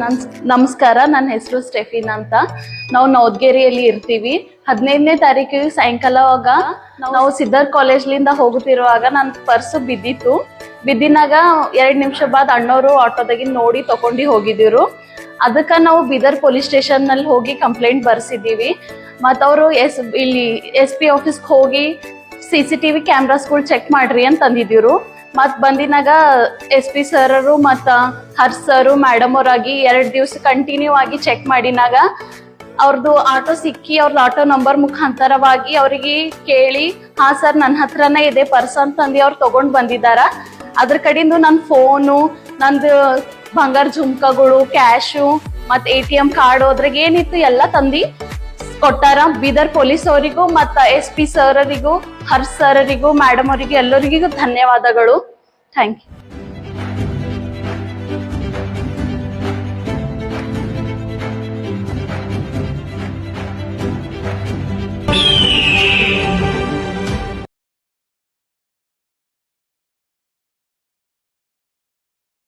ನನ್ ನಮಸ್ಕಾರ ನನ್ನ ಹೆಸರು ಸ್ಟೆಫಿನ್ ಅಂತ. ನಾವು ನವದ್ಗೇರಿಯಲ್ಲಿ ಇರ್ತೀವಿ. ಹದಿನೈದನೇ ತಾರೀಕಿಗೆ ಸಾಯಂಕಾಲವಾಗ ನಾವು ಸಿದ್ಧಾರ್ಥ ಕಾಲೇಜ್ಲಿಂದ ಹೋಗುತ್ತಿರುವಾಗ ನನ್ನ ಪರ್ಸು ಬಿದ್ದಿತ್ತು. ಬಿದ್ದಿನಾಗ ಎರಡ್ ನಿಮಿಷ ಬಾದ್ ಅಣ್ಣವರು ಆಟೋದಾಗಿ ನೋಡಿ ತಗೊಂಡು ಹೋಗಿದ್ರು ಅದಕ್ಕ ನಾವು ಬೀದರ್ ಪೊಲೀಸ್ ಸ್ಟೇಷನ್ನಲ್ಲಿ ಹೋಗಿ ಕಂಪ್ಲೇಂಟ್ ಬರ್ಸಿದೀವಿ ಮತ್ತ ಅವರು ಎಸ್ ಇಲ್ಲಿ ಎಸ್ ಪಿ ಆಫೀಸ್ಗೆ ಹೋಗಿ ಸಿ ಸಿ ಟಿ ವಿ ಕ್ಯಾಮ್ರಾಸ್ಗಳು ಚೆಕ್ ಮಾಡ್ರಿ ಅಂತ ಅಂದಿದ್ರು ಮತ್ ಬಂದಿನಾಗ ಎಸ್ ಪಿ ಸರರು ಮತ್ತ ಹರ್ಷ್ ಸರು ಮೇಡಮ್ ಅವರಾಗಿ ಎರಡ್ ದಿವ್ಸ ಕಂಟಿನ್ಯೂ ಆಗಿ ಚೆಕ್ ಮಾಡಿನಾಗ ಅವ್ರದ್ದು ಆಟೋ ಸಿಕ್ಕಿ ಅವ್ರದ್ದು ಆಟೋ ನಂಬರ್ ಮುಖಾಂತರವಾಗಿ ಅವ್ರಿಗೆ ಕೇಳಿ, ಹಾ ಸರ್ ನನ್ನ ಹತ್ರನೇ ಇದೆ ಪರ್ಸ್ ಅಂತಂದು ಅವ್ರು ತಗೊಂಡ್ ಬಂದಿದಾರ ಅದ್ರ ಕಡೆಯಿಂದ ನನ್ನ ಫೋನು ನಂದು ಬಂಗಾರ ಜುಮ್ಕಗಳು ಕ್ಯಾಶು ಮತ್ತೆ ಎ ಟಿ ಎಂ ಕಾರ್ಡ್ ಅದ್ರಾಗ ಏನಿತ್ತು ಎಲ್ಲ ತಂದಿ ಕೊಟ್ಟಾರ ಬೀದರ್ ಪೊಲೀಸ್ ಅವರಿಗೂ ಮತ್ತ ಎಸ್ ಪಿ ಸರರಿಗೂ, ಹರ್ಷ್ ಸರರಿಗೂ ಮೇಡಮ್ ಅವರಿಗೂ ಎಲ್ಲರಿಗೂ ಧನ್ಯವಾದಗಳು. Thank you